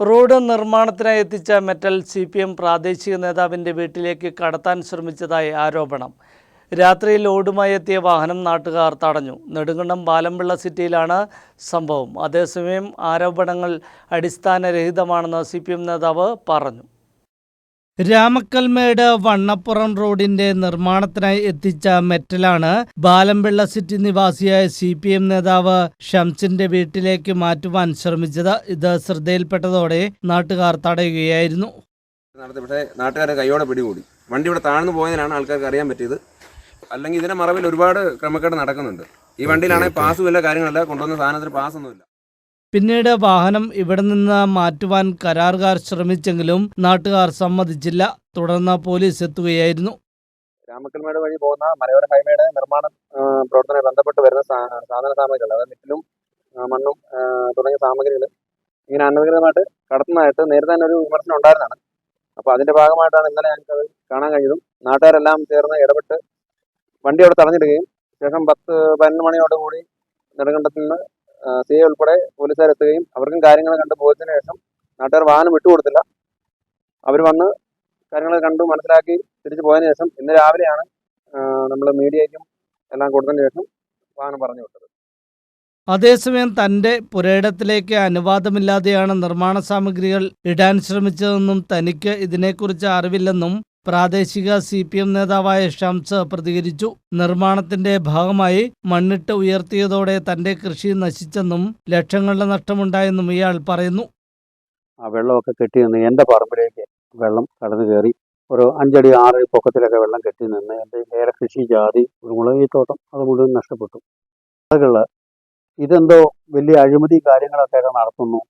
Road നിർമ്മാണത്തിനായി എത്തിച്ച metal C P M പ്രാദേശിക നേതാവിന്റെ വീട്ടിലേക്ക് കടത്താൻ ശ്രമിച്ചതായി ആരോപണം. രാത്രിയിൽ ലോഡുമായി എത്തിയ വാഹനം നാട്ടുകാർ തടഞ്ഞു. നെടുങ്കണ്ടം ബാലമ്പിള്ള സിറ്റിയിലാണ് സംഭവം. അതേസമയം ആരോപണങ്ങൾ അടിസ്ഥാനരഹിതമാണെന്ന് സി നേതാവ് പറഞ്ഞു. രാമക്കൽമേട് വണ്ണപ്പുറം റോഡിന്റെ നിർമ്മാണത്തിനായി എത്തിച്ച മെറ്റലാണ് ബാലംപിള്ള സിറ്റി നിവാസിയായ സി പി എം നേതാവ് ഷംസിന്റെ വീട്ടിലേക്ക് മാറ്റുവാൻ ശ്രമിച്ചത്. ഇത് ശ്രദ്ധയിൽപ്പെട്ടതോടെ നാട്ടുകാർ തടയുകയായിരുന്നു. പക്ഷേ നാട്ടുകാരെ കൈയോടെ പിടികൂടി. വണ്ടി ഇവിടെ താഴ്ന്നു പോയതിനാണ് ആൾക്കാർക്ക് അറിയാൻ പറ്റിയത്. അല്ലെങ്കിൽ ഇതിന്റെ മറവിൽ ഒരുപാട് ക്രമക്കേട് നടക്കുന്നുണ്ട്. ഈ വണ്ടിയിലാണെങ്കിൽ പാസ്സും ഇല്ല കാര്യങ്ങളല്ല കൊണ്ടുവന്ന സാധനത്തിന് പാസ്സൊന്നുമില്ല പിന്നീട് വാഹനം ഇവിടെ നിന്ന് മാറ്റുവാൻ കരാറുകാർ ശ്രമിച്ചെങ്കിലും നാട്ടുകാർ സമ്മതിച്ചില്ല. തുടർന്ന് പോലീസ് എത്തുകയായിരുന്നു. രാമക്കൽമേട് വഴി പോകുന്ന മലയോര ഹൈവേയുടെ നിർമ്മാണ പ്രവർത്തനം ബന്ധപ്പെട്ട് വരുന്ന സാധന സാമഗ്രികൾ അതായത് മിറ്റിലും മണ്ണും തുടങ്ങിയ സാമഗ്രികൾ ഇങ്ങനെ അനധികൃതമായിട്ട് കടത്തുന്നതായിട്ട് നേരത്തെ തന്നെ ഒരു വിമർശനം ഉണ്ടായിരുന്നതാണ്. അപ്പോൾ അതിന്റെ ഭാഗമായിട്ടാണ് ഇന്നലെ ഞങ്ങൾക്ക് അത് കാണാൻ കഴിഞ്ഞതും. നാട്ടുകാരെല്ലാം ചേർന്ന് ഇടപെട്ട് വണ്ടി അവിടെ തടഞ്ഞിടുകയും ശേഷം പത്ത് പതിനൊന്ന് മണിയോടുകൂടി നെടുങ്കണ്ടത്തിൽ നിന്ന് സി ഐ ഉൾപ്പെടെ പോലീസുകാരെത്തുകയും അവർക്കും കാര്യങ്ങൾ കണ്ട് പോയതിനു ശേഷം നാട്ടുകാർ വാഹനം വിട്ടുകൊടുത്തില്ല. അവർ വന്ന് കാര്യങ്ങൾ കണ്ടു മനസ്സിലാക്കി തിരിച്ചു പോയതിനു ശേഷം ഇന്ന് രാവിലെയാണ് നമ്മൾ മീഡിയയ്ക്കും എല്ലാം കൊടുത്തതിന് ശേഷം വാഹനം പറഞ്ഞു വിട്ടത്. അതേസമയം തന്റെ പുരയിടത്തിലേക്ക് അനുവാദമില്ലാതെയാണ് നിർമ്മാണ സാമഗ്രികൾ ഇടാൻ ശ്രമിച്ചതെന്നും തനിക്ക് ഇതിനെക്കുറിച്ച് അറിവില്ലെന്നും പ്രാദേശിക സി പി എം നേതാവായ ഷംസ് പ്രതികരിച്ചു. നിർമ്മാണത്തിന്റെ ഭാഗമായി മണ്ണിട്ട് ഉയർത്തിയതോടെ തന്റെ കൃഷി നശിച്ചെന്നും ലക്ഷങ്ങളുടെ നഷ്ടമുണ്ടായെന്നും ഇയാൾ പറയുന്നു. ആ വെള്ളമൊക്കെ കെട്ടി നിന്ന് എന്റെ പറമ്പിലേക്ക് വെള്ളം കടന്നു കയറി. ഒരു അഞ്ചടി ആറ് പൊക്കത്തിലൊക്കെ വെള്ളം കെട്ടി നിന്ന് എന്റെ ഏറെ കൃഷി ജാതി കുരുമുളക് തോട്ടം അത് മുഴുവൻ നഷ്ടപ്പെട്ടു. ഇതെന്തോ വലിയ അഴിമതി കാര്യങ്ങളൊക്കെ നടത്തുന്നു.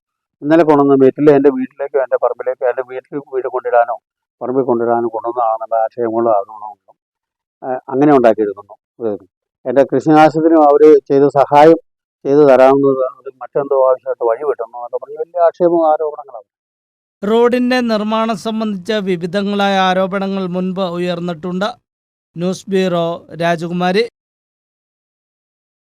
ഇന്നലെ കൊണ്ടുവന്ന വീട്ടിലെ എന്റെ വീട്ടിലേക്കോ എന്റെ പറമ്പിലേക്കോ എന്റെ വീട്ടിൽ വീട് കൊണ്ടിടാനോ പറമ്പിൽ കൊണ്ടുവരാനും കൊണ്ടുവന്നതാണെന്നുള്ള ആശയങ്ങളും ആഗ്രഹങ്ങളും അങ്ങനെ ഉണ്ടാക്കിയെടുക്കുന്നു. എന്റെ കൃഷിനാശത്തിനും അവർ ചെയ്ത സഹായം ചെയ്തു തരാവുന്നത് അത് മറ്റെന്തോ ആവശ്യമായിട്ട് വഴി വിട്ടുന്നു എന്നൊക്കെ പറഞ്ഞ് വലിയ ആക്ഷേപവും ആരോപണങ്ങളാണ്. റോഡിന്റെ നിർമ്മാണം സംബന്ധിച്ച വിവിധങ്ങളായ ആരോപണങ്ങൾ മുൻപ് ഉയർന്നിട്ടുണ്ട്. ന്യൂസ് ബ്യൂറോ രാജകുമാരി.